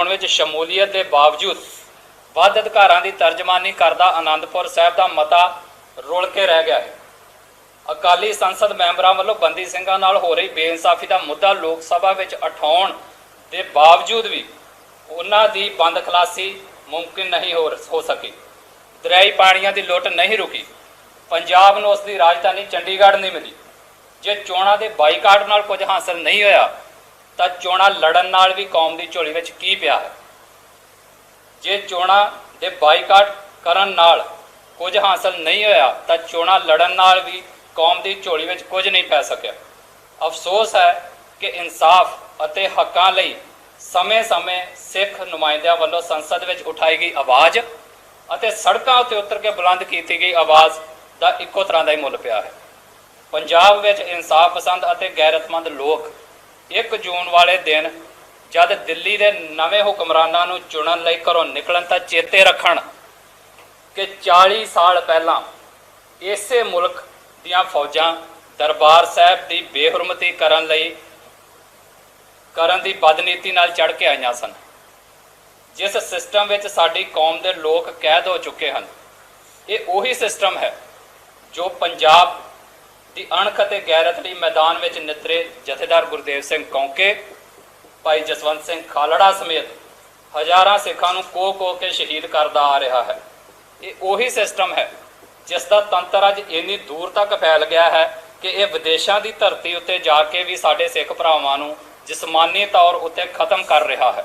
ਚੋਣ ਵਿੱਚ ਸ਼ਮੂਲੀਅਤ ਦੇ ਬਾਵਜੂਦ ਵੱਧ ਅਧਿਕਾਰਾਂ ਦੀ ਤਰਜਮਾਨੀ ਕਰਦਾ ਆਨੰਦਪੁਰ ਸਾਹਿਬ ਦਾ ਮਤਾ ਰੁਲ ਕੇ ਰਹਿ ਗਿਆ ਹੈ। ਅਕਾਲੀ ਸੰਸਦ ਮੈਂਬਰਾਂ ਵੱਲੋਂ ਬੰਦੀ ਸਿੰਘਾਂ ਨਾਲ ਹੋ ਰਹੀ ਬੇਇਨਸਾਫੀ ਦਾ ਮੁੱਦਾ ਲੋਕ ਸਭਾ ਵਿੱਚ ਉਠਾਉਣ ਦੇ ਬਾਵਜੂਦ ਵੀ ਉਹਨਾਂ ਦੀ ਬੰਦ ਖਲਾਸੀ ਮੁਮਕਿਨ ਨਹੀਂ ਹੋ ਹੋ ਸਕੀ। ਦਰਿਆਈ ਪਾਣੀਆਂ ਦੀ ਲੁੱਟ ਨਹੀਂ ਰੁਕੀ। ਪੰਜਾਬ ਨੂੰ ਉਸ ਦੀ ਰਾਜਧਾਨੀ ਚੰਡੀਗੜ੍ਹ ਨਹੀਂ ਮਿਲੀ। ਜੇ ਚੋਣਾਂ ਦੇ ਬਾਈਕਾਟ ਨਾਲ ਕੁਝ ਹਾਸਲ ਨਹੀਂ ਹੋਇਆ ਤਾਂ ਚੋਣਾਂ ਲੜਨ ਨਾਲ ਵੀ ਕੌਮ ਦੀ ਝੋਲੀ ਵਿੱਚ ਕੀ ਪਿਆ ਹੈ? ਜੇ ਚੋਣਾਂ ਦੇ ਬਾਈਕਾਟ ਕਰਨ ਨਾਲ ਕੁਝ ਹਾਸਲ ਨਹੀਂ ਹੋਇਆ, ਤਾਂ ਚੋਣਾਂ ਲੜਨ ਨਾਲ ਵੀ ਕੌਮ ਦੀ ਝੋਲੀ ਵਿੱਚ ਕੁਝ ਨਹੀਂ ਪੈ ਸਕਿਆ। ਅਫਸੋਸ ਹੈ ਕਿ ਇਨਸਾਫ ਅਤੇ ਹੱਕਾਂ ਲਈ ਸਮੇਂ-ਸਮੇਂ ਸਿੱਖ ਨੁਮਾਇੰਦਿਆਂ ਵੱਲੋਂ ਸੰਸਦ ਵਿੱਚ ਉਠਾਈ ਗਈ ਆਵਾਜ਼ ਅਤੇ ਸੜਕਾਂ ਉੱਤੇ ਉਤਰ ਕੇ ਬੁਲੰਦ ਕੀਤੀ ਗਈ ਆਵਾਜ਼ ਦਾ ਇੱਕੋ ਤਰ੍ਹਾਂ ਦਾ ਹੀ ਮੁੱਲ ਪਿਆ ਹੈ। ਪੰਜਾਬ ਵਿੱਚ ਇਨਸਾਫ ਪਸੰਦ ਅਤੇ ਗੈਰਤਮੰਦ ਲੋਕ 1 ਜੂਨ ਵਾਲੇ ਦਿਨ ਜਦ ਦਿੱਲੀ ਦੇ ਨਵੇਂ ਹੁਕਮਰਾਨਾਂ ਨੂੰ ਚੁਣਨ ਲਈ ਘਰੋਂ ਨਿਕਲਣ ਤਾਂ ਚੇਤੇ ਰੱਖਣ ਕਿ 40 ਸਾਲ ਪਹਿਲਾਂ ਇਸੇ ਮੁਲਕ ਦੀਆਂ ਫੌਜਾਂ ਦਰਬਾਰ ਸਾਹਿਬ ਦੀ ਬੇਹਰਮਤੀ ਕਰਨ ਲਈ, ਕਰਨ ਦੀ ਬਦਨੀਤੀ ਨਾਲ ਚੜ ਕੇ ਆਈਆਂ ਸਨ, ਜਿਸ ਸਿਸਟਮ ਵਿੱਚ ਸਾਡੀ ਕੌਮ ਦੇ ਲੋਕ ਕੈਦ ਹੋ ਚੁੱਕੇ ਹਨ। ਇਹ ਉਹੀ ਸਿਸਟਮ ਹੈ ਜੋ ਪੰਜਾਬ ਦੀ ਅਣਖ ਅਤੇ ਗੈਰਤ ਲਈ ਮੈਦਾਨ ਵਿੱਚ ਨਿਤਰੇ ਜਥੇਦਾਰ ਗੁਰਦੇਵ ਸਿੰਘ ਕੌਂਕੇ, ਭਾਈ ਜਸਵੰਤ ਸਿੰਘ ਖਾਲੜਾ ਸਮੇਤ ਹਜ਼ਾਰਾਂ ਸਿੱਖਾਂ ਨੂੰ ਕੋ ਕੋ ਕੇ ਸ਼ਹੀਦ ਕਰਦਾ ਆ ਰਿਹਾ ਹੈ। ਇਹ ਉਹੀ ਸਿਸਟਮ ਹੈ ਜਿਸ ਦਾ ਤੰਤਰ ਅੱਜ ਇੰਨੀ ਦੂਰ ਤੱਕ ਫੈਲ ਗਿਆ ਹੈ ਕਿ ਇਹ ਵਿਦੇਸ਼ਾਂ ਦੀ ਧਰਤੀ ਉੱਤੇ ਜਾ ਕੇ ਵੀ ਸਾਡੇ ਸਿੱਖ ਭਰਾਵਾਂ ਨੂੰ ਜਿਸਮਾਨੀ ਤੌਰ ਉੱਤੇ ਖਤਮ ਕਰ ਰਿਹਾ ਹੈ।